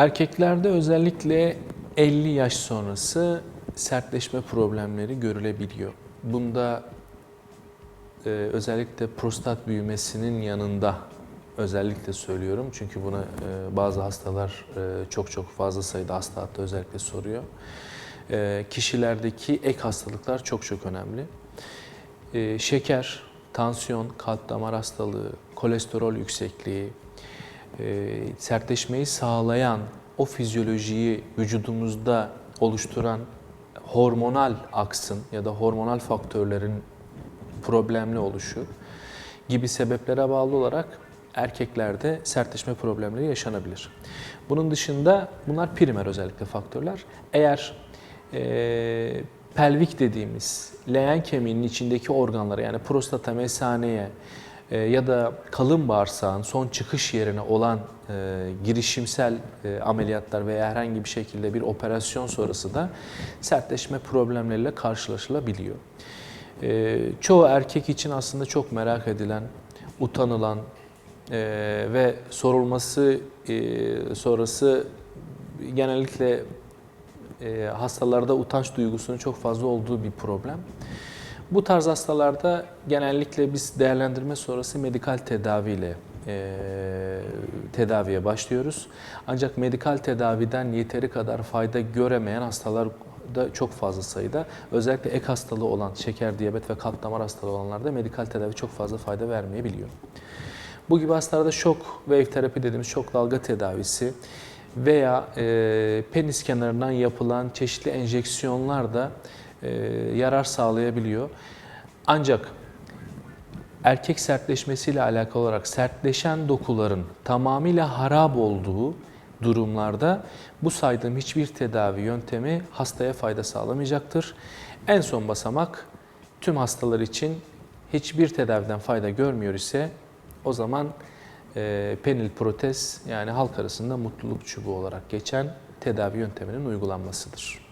Erkeklerde özellikle 50 yaş sonrası sertleşme problemleri görülebiliyor. Bunda e, özellikle prostat büyümesinin yanında özellikle söylüyorum. Çünkü buna e, bazı hastalar e, çok çok fazla sayıda hasta hatta özellikle soruyor. E, kişilerdeki ek hastalıklar çok çok önemli. E, şeker, tansiyon, kalp damar hastalığı, kolesterol yüksekliği, e, sertleşmeyi sağlayan o fizyolojiyi vücudumuzda oluşturan hormonal aksın ya da hormonal faktörlerin problemli oluşu gibi sebeplere bağlı olarak erkeklerde sertleşme problemleri yaşanabilir. Bunun dışında bunlar primer özellikle faktörler. Eğer e, pelvik dediğimiz leğen kemiğinin içindeki organlara yani prostata, mesaneye e, ya da kalın bağırsağın son çıkış yerine olan e, girişimsel e, ameliyatlar veya herhangi bir şekilde bir operasyon sonrası da sertleşme problemleriyle karşılaşılabiliyor. E, çoğu erkek için aslında çok merak edilen, utanılan e, ve sorulması e, sonrası genellikle e, hastalarda utanç duygusunun çok fazla olduğu bir problem. Bu tarz hastalarda genellikle biz değerlendirme sonrası medikal tedaviyle e, tedaviye başlıyoruz. Ancak medikal tedaviden yeteri kadar fayda göremeyen hastalar da çok fazla sayıda. Özellikle ek hastalığı olan şeker, diyabet ve kalp damar hastalığı olanlarda medikal tedavi çok fazla fayda vermeyebiliyor. Bu gibi hastalarda şok wave terapi dediğimiz şok dalga tedavisi veya e, penis kenarından yapılan çeşitli enjeksiyonlar da e, yarar sağlayabiliyor. Ancak erkek sertleşmesiyle alakalı olarak sertleşen dokuların tamamıyla harap olduğu durumlarda bu saydığım hiçbir tedavi yöntemi hastaya fayda sağlamayacaktır. En son basamak tüm hastalar için hiçbir tedaviden fayda görmüyor ise o zaman e, penil protez yani halk arasında mutluluk çubuğu olarak geçen tedavi yönteminin uygulanmasıdır.